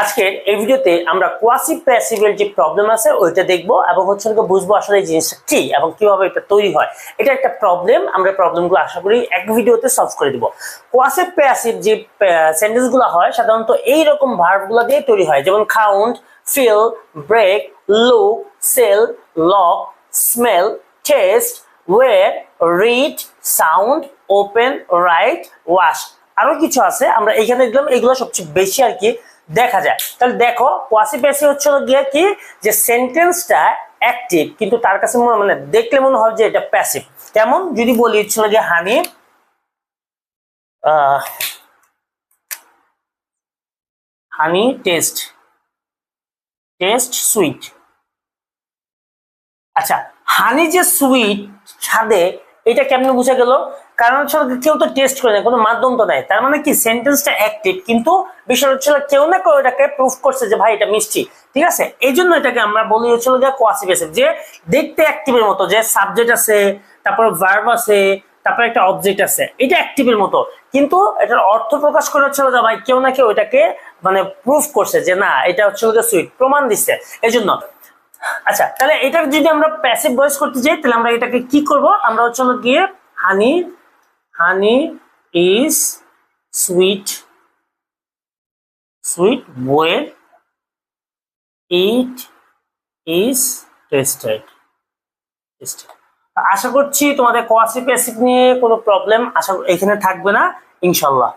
আজকে এই ভিডিওতে আমরা কোয়াসি প্যাসিভের যে প্রবলেম আছে, ওইটা দেখব এবং হচ্ছে বুঝব আসলে এই জিনিসটা কি এবং কীভাবে এটা তৈরি হয়। এটা একটা প্রবলেম আমরা প্রবলেমগুলো আশা করি এক ভিডিওতে সলভ করে দিব। কোয়াসি প্যাসিভ যে সেন্টেন্সগুলো হয়, সাধারণত এই রকম ভার্বগুলো দিয়ে তৈরি হয়, যেমন count feel break look sell lock smell taste wear read sound open write wash আরও কিছু আছে, আমরা এখানে দেখলাম, এগুলো সবচেয়ে বেশি আর কি দেখা যায়। তাহলে দেখো কোয়াসি প্যাসিভ হচ্ছে গিয়ে কি? যে সেন্টেন্সটা অ্যাক্টিভ কিন্তু তার কাছে মনে দেখলে মনে হয় যে এটা প্যাসিভ কেমন? যদি বলি, হচ্ছে হলো গিয়ে honey honey taste taste sweet আচ্ছা হানি যে সুইট স্বাদে এটা কেমনে বুঝা গেল? কারণ হচ্ছে কেউ তো টেস্ট করে না কোনো মাধ্যম তো নাই। তার মানে কি সেন্টেন্সটা অ্যাক্টিভ কিন্তু বিষয় হচ্ছে কেউ না কেউ এটাকে প্রুফ করছে যে, ভাই, এটা মিষ্টি। ঠিক আছে? এই জন্য এটাকে আমরা বলি হচ্ছিল যে কোয়াসিভেসিভ যে দেখতে অ্যাক্টিভের মতো, যে সাবজেক্ট আছে, তারপর ভার্ব আছে, তারপর একটা অবজেক্ট আছে, এটা অ্যাক্টিভের মতো। কিন্তু এটার অর্থ প্রকাশ করে হচ্ছিল যে ভাই, কেউ না কেউ এটাকে মানে প্রুফ করছে যে, না, এটা হচ্ছে সুইট প্রমাণ দিচ্ছে। এই জন্য আচ্ছা তাহলে এটা যদি আমরা প্যাসিভ ভয়েস করতে যাই, তাহলে আমরা এটাকে কি করব? আমরা হচ্ছে গিয়ে honey honey is sweet sweet well it is tasted আশা করছি তোমাদের কোয়াসি নিয়ে কোনো প্রবলেম আশা এখানে থাকবে না, ইনশাল্লাহ।